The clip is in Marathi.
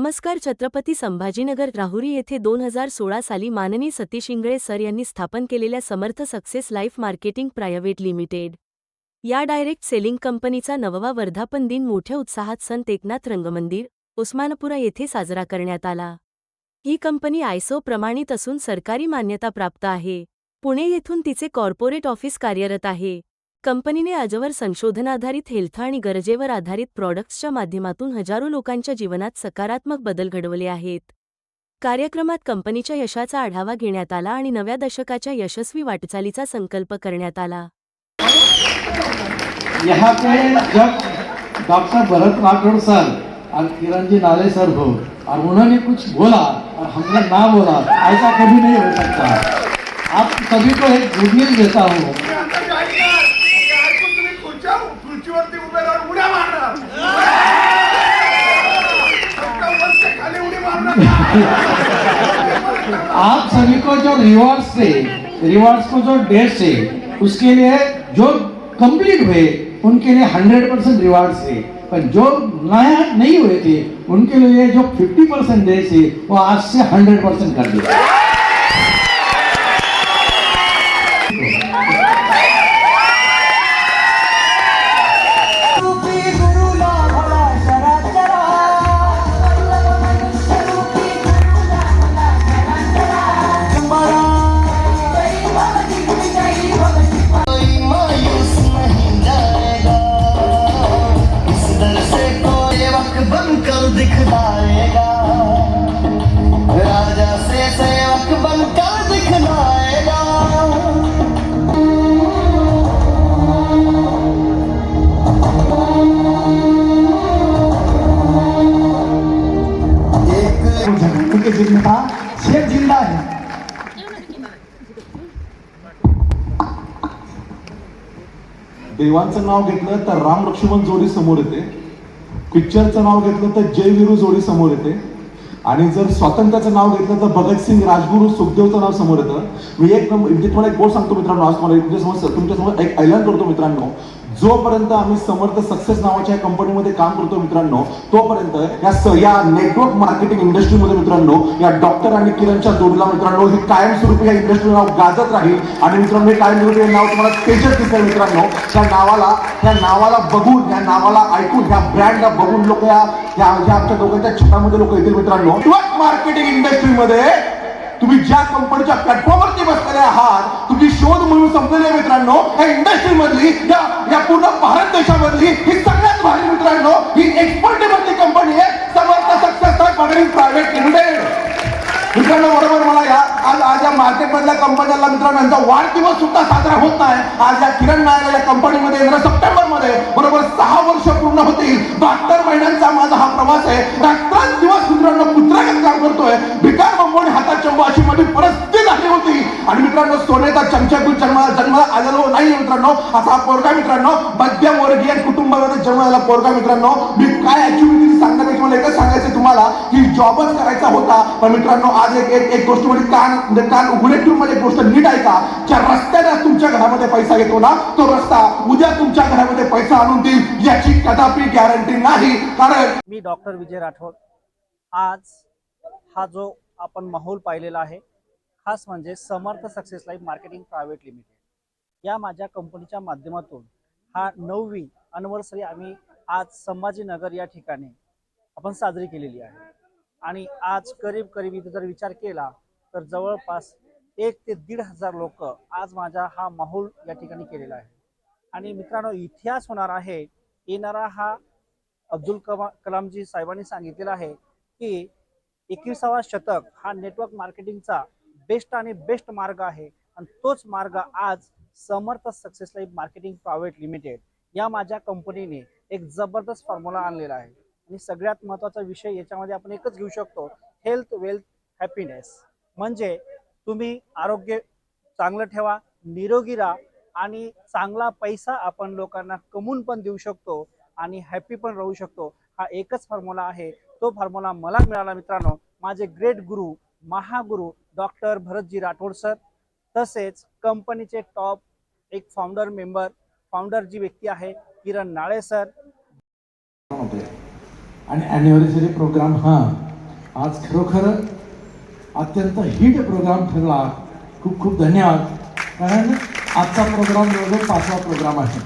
नमस्कार छत्रपती संभाजीनगर राहुरी येथे दोन हजार सोळा साली माननी सतीश इंगळे सर यांनी स्थापन केलेल्या Samarth success life marketing private limited. या डायरेक्ट सेलिंग कंपनीचा नववा वर्धापन दिन मोठ्या उत्साहात संत एकनाथ रंगमंदिर उस्मानपुरा येथे साजरा करण्यात आला. ही कंपनी आयसो प्रमाणित असून सरकारी मान्यता प्राप्त आहे. पुणे येथून तिचे कॉर्पोरेट ऑफिस कार्यरत आहे. कंपनीने आजवर संशोधनाधारित हेल्थ आणि गरजेवर आधारित प्रॉडक्ट्सच्या माध्यमातून हजारो लोकांच्या जीवनात सकारात्मक बदल घडवले आहेत. कार्यक्रमात कंपनीच्या यशाचा आढावा घेण्यात आला आणि नव्या दशकाच्या यशस्वी वाटचालीचा संकल्प करण्यात आला. यहाँ पे जब डॉक्टर भरत राठौड़ सर और किरण जी नाले सर हो. और उन्होंने कुछ बोला और हमने ना बोला ऐसा कभी नहीं हो सकता. आप सभी को एक गुड न्यूज देता हूँ. आप सभी को जो रिवॉर्ड से रिवॉर्ड्स को जो डेट से, उसके लिए जो कंप्लीट हुए, उनके लिए हंड्रेड परसेंट रिवॉर्ड से। पर जो नया नहीं हुए थे, उनके लिए जो फिफ्टी परसेंट डेट से, वो आज से हंड्रेड परसेंट कर दिए दर से कोई वक्त बनकर दिखलाएगा। राजा से सेवक बनकर दिखलाएगा। उनके दिल में था शेर जिंदा है। देवांचं नाव घेतलं तर राम लक्ष्मण जोडी समोर येते. पिक्चरचं नाव घेतलं तर जय वीरू जोडी समोर येते. आणि जर स्वातंत्र्याचं नाव घेतलं तर भगतसिंग राजगुरू सुखदेवचं नाव समोर येतं. मी एक म्हणजे तुम्हाला एक गोष्ट सांगतो मित्रांनो आज तुम्हाला तुमच्यासमोर तुमच्यासमोर एक ऐलान करतो मित्रांनो. जोपर्यंत आम्ही समर्थ सक्सेस नावाच्या या कंपनीमध्ये काम करतो मित्रांनो तोपर्यंत या स- या नेटवर्क मार्केटिंग इंडस्ट्रीमध्ये मित्रांनो या डॉक्टर आणि किरणच्या जोडीला मित्रांनो हे कायमस्वरूपी या इंडस्ट्री नाव गाजत राहील. आणि मित्रांनो हे कायमस्वरूपी हे नाव तुम्हाला तेजस दिसेल मित्रांनो. त्या नावाला त्या नावाला बघून या नावाला ऐकून ह्या ब्रँडला बघून लोक या या आमच्या दोघांच्या छतामध्ये लोक येतील मित्रांनो. नेटवर्क मार्केटिंग इंडस्ट्रीमध्ये तुम्ही ज्या कंपनीच्या प्लॅटफॉर्मवरती बसलेले आहात तुमची शोध म्हणून संपलेली आहे मित्रांनो या इंडस्ट्री मधली या या पूर्ण भारत देशामधली ही सगळ्यात भारी मित्रांनो ही एक्सपर्टी कंपनी आहे समर्थ सक्सेस प्रायव्हेट लिमिटेड मित्रांनो बरोबर मला या आज आज या मार्केट मधल्या कंपन्यांना मित्रांनो यांचा वाढदिवस सुद्धा साजरा होत नाही. आज या किरण नायर या कंपनीमध्ये येणाऱ्या सप्टेंबरमध्ये बरोबर सहा वर्ष पूर्ण होतील. बहात्तर महिन्यांचा माझा हा प्रवास आहे. मित्रांनो चमच्यातून जन्माला जन्माला आलेलो नाही मित्रांनो. असा पोरगा मित्रांनो. मध्यमवर्गीय कुटुंबामध्ये जन्माला पोरगा मित्रांनो. मी काय ऍक्च्युअली सांगणार तुम्हाला एकच सांगायचं तुम्हाला की जॉबच करायचा होता. पण मित्रांनो आज एक एक एक गोष्ट म्हणजे कान म्हणजे कान उघडे ठेवून मला एक गोष्ट नीट ऐका. ज्या रस्त्याने तुमच्या घरामध्ये पैसा येतो ना तो रस्ता उद्या तुमच्या घरामध्ये पैसा आणून देईल याची कदापि गॅरंटी नाही. कारण मी डॉक्टर विजय राठोड. आज हा जो आपण माहोल पाहिलेला आहे खास म्हणजे Samarth success life marketing private limited या माझ्या कंपनीच्या माध्यमातून हा नववी अनिव्हर्सरी आम्ही आज संभाजीनगर या ठिकाणी आपण साजरी केलेली आहे. आणि आज करीब करीब इथे जर विचार केला तर जवळपास एक ते दीड हजार लोक आज माझा हा माहोल या ठिकाणी केलेला आहे. आणि मित्रांनो इतिहास होणार आहे येणारा हा अब्दुल कमा कलामजी साहेबांनी सांगितलेला आहे की एकविसावा शतक हा नेटवर्क मार्केटिंगचा बेस्ट आणि बेस्ट मार्ग आहे. आणि तोच मार्ग आज Samarth success life marketing private limited या माझ्या कंपनीने एक जबरदस्त फॉर्म्युला आणलेला आहे. आणि सगळ्यात महत्त्वाचा विषय याच्यामध्ये आपण एकच घेऊ शकतो हेल्थ वेल्थ हॅपीनेस म्हणजे तुम्ही आरोग्य चांगलं ठेवा निरोगी राहा आणि चांगला पैसा आपण लोकांना कमवून पण देऊ शकतो आणि हॅपी पण राहू शकतो. हा एकच फॉर्म्युला आहे. तो फॉर्म्युला मला मिळाला मित्रांनो. माझे ग्रेट गुरु महागुरु डॉक्टर भरतजी राठोड सर तसेच कंपनीचे टॉप एक फाउंडर मेंबर फाउंडर जी व्यक्ती आहे किरण नाळे सर. आणि ॲनिव्हर्सरी प्रोग्राम हा. आज खरोखर अत्यंत हिट प्रोग्राम ठरला. खूप खूप धन्यवाद. कारण आजचा प्रोग्राम जवळजवळ पाचवा प्रोग्राम आहे.